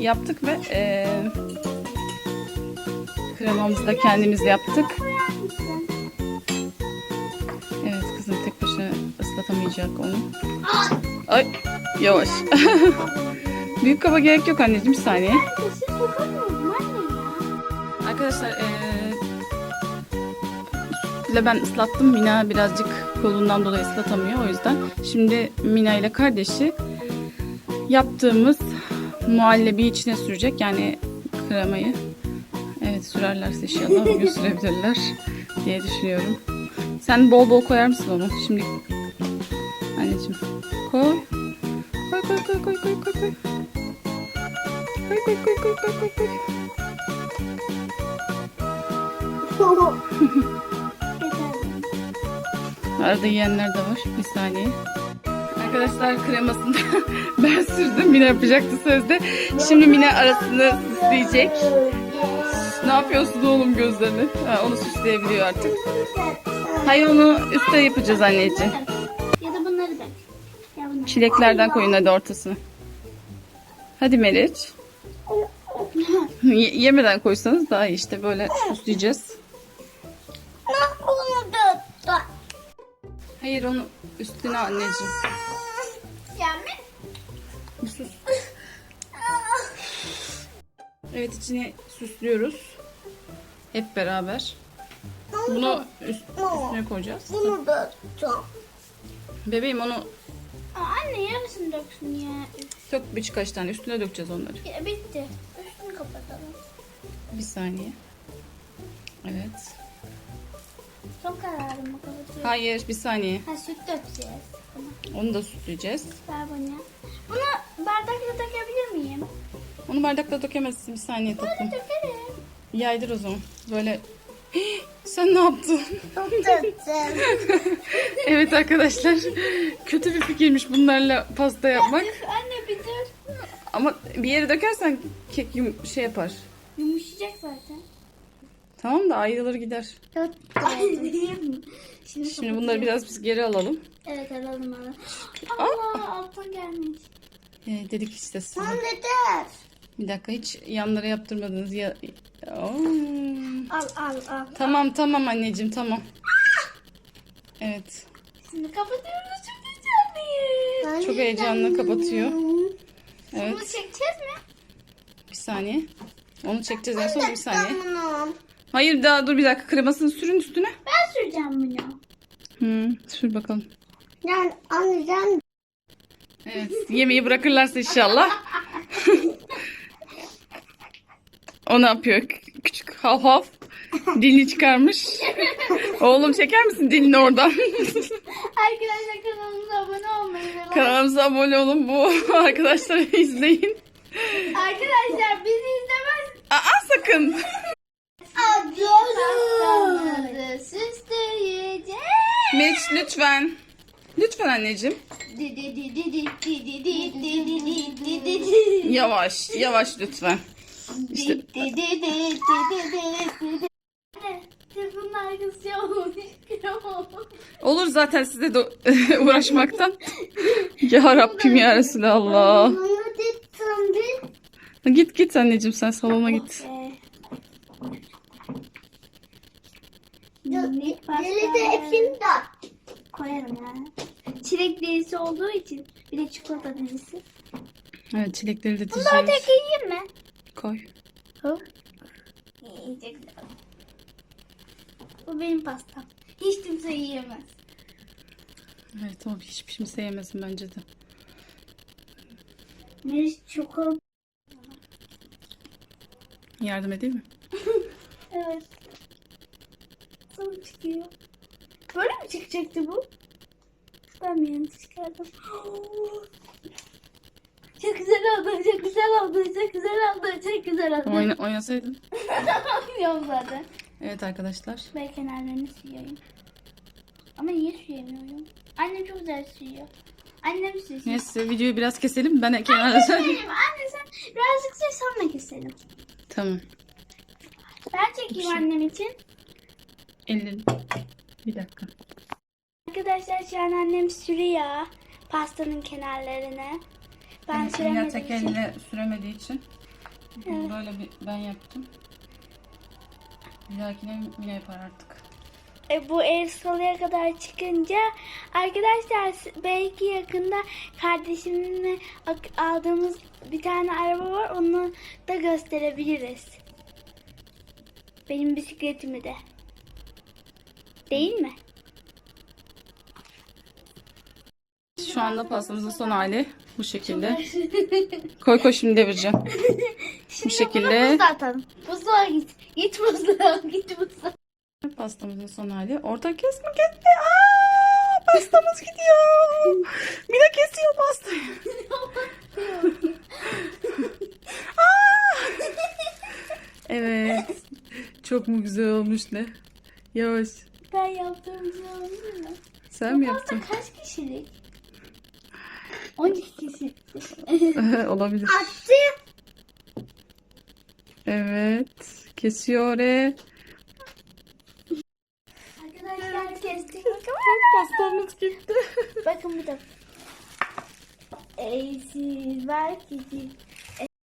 yaptık ve e, kremamızı da kendimiz yaptık. Evet kızım tek başına ıslatamayacak onu. Ay yavaş. Büyük kaba gerek yok anneciğim bir saniye. Arkadaşlar eee ile ben ıslattım. Mina birazcık kolundan dolayı ıslatamıyor o yüzden. Şimdi Mina ile kardeşi yaptığımız muhallebi içine sürecek. Yani kremayı. Evet sürerlerse inşallah bugün sürebilirler diye düşünüyorum. Sen bol bol koyar mısın onu? Şimdi anneciğim koy. Koy koy koy koy koy koy koy. Koy koy koy koy koy koy koy. Arada yiyenler de var. Bir saniye. Arkadaşlar kremasını ben sürdüm. Mine yapacaktı sözde. Şimdi Mine arasını süsleyecek. Ne yapıyorsun oğlum gözlerini? Ha, onu süsleyebiliyor artık. Hayır onu üstte yapacağız anneciğim. Ya da bunları da. Çileklerden koyun hadi ortasına. Hadi Meriç. Ye- yemeden koysanız daha iyi işte böyle süsleyeceğiz. Hayır onu üstüne anneciğim. Evet içine süslüyoruz. Hep beraber. Bunu üst- üstüne koyacağız. Bunu da tutacağım. Bebeğim onu Aa, anne yarısını döksün ya. dök birkaç tane üstüne dökeceğiz onları. Ya, bitti. Üstünü kapatalım. Bir saniye. Evet. Son kararımı kapatıyorum. Hayır bir saniye. Ha süt dökeceğiz. Onu da süsleyeceğiz. Ver bana. Onu bardakla dökemezsin. Bir saniye tatlım. dökerim. Yaydır o zaman. Böyle sen ne yaptın? Evet arkadaşlar. Kötü bir fikirmiş bunlarla pasta yapmak. anne bir dur. Ama bir yere dökersen kek yum şey yapar. Yumuşayacak zaten. Tamam da ayrılır gider. Çok Şimdi, Şimdi bunları biraz biz geri alalım. Evet alalım alalım. Allah alttan gelmiş. Ee, dedik işte size. Yeter. Bir dakika hiç yanlara yaptırmadınız ya. Oo. Al al al. Tamam tamam anneciğim tamam. Evet. Şimdi kapatıyoruz çok heyecanlıyım. Çok heyecanlı kapatıyor. Bunu Evet. çekeceğiz mi? Bir saniye. Onu çekeceğiz en son bir saniye. Hayır daha dur bir dakika kremasını sürün üstüne. Ben süreceğim bunu. Hı, sür bakalım. Yani anlayacağım. Evet. Yemeği bırakırlarsa inşallah. o ne yapıyor? Küçük hav hav. Dilini çıkarmış. Oğlum çeker misin dilini oradan? Arkadaşlar kanalımıza abone olmayı ve like- Kanalımıza abone olun. Bu arkadaşları izleyin. Arkadaşlar bizi izlemez. Aa sakın. Pastamızı süsleyeceğiz. Meriç lütfen. Lütfen anneciğim. Di di di di di di di di di di di di di. Yavaş, yavaş lütfen. İşte. Telefonun arkası olur zaten size de uğraşmaktan. Ya Rabbim ya Resulallah. Git git anneciğim sen salona git. Koyarım ya. Çilek delisi olduğu için bir de çikolata delisi. Evet çilekleri de Bunları dizeceğiz. tek yiyeyim mi? Koy. Yiyecekler. Bu benim pastam. Hiç kimse yiyemez. Evet o hiçbir kimse yemesin bence de. Meriç çikolata. Yardım edeyim mi? Evet. Nasıl çıkıyor? Böyle mi çıkacaktı bu? Ben mi yanlış çıkardım? Çok güzel oldu, çok güzel oldu, çok güzel oldu, çok güzel oldu. Oyna, oynasaydın. Oynuyorum zaten. Evet arkadaşlar. Ben kenarlarını sürüyorum. Ama niye süremiyorum? Annem çok güzel sürüyor. Annem sürsün. Neyse videoyu biraz keselim. Ben kenarda Benim anne sen birazcık sür sonra keselim. Tamam. Ben çekeyim annem için. Elin. Bir dakika. Arkadaşlar şu an annem sürüyor pastanın kenarlarını. Ben Evet, Mina süremediğim tek için. elle süremediği için. Bugün böyle bir ben yaptım. Bir dahakine Mine yapar artık. E, bu el salıya kadar çıkınca arkadaşlar belki yakında kardeşimle ak- aldığımız bir tane araba var onu da gösterebiliriz. Benim bisikletimi de. Değil mi? Şu anda pastamızın son hali bu şekilde. Koy koy şimdi devireceğim. Şimdi şekilde- buzluğa atalım. Buzluğa git. Git buzluğa git buzluğa. Pastamızın son hali. Orta kesme gitti. Aa, pastamız gidiyor. Mine kesiyor pastayı. Evet. Çok mu güzel olmuş ne? Yavaş. Ben yaptığım şey olmuyor mu? Sen mi Bu yaptın? pasta kaç kişilik? 12 kişilik. Olabilir. Attı. Evet. Kesiyor e. Arkadaşlar kestik. Pastamız gitti. Bakın bir de. Eğsiz belki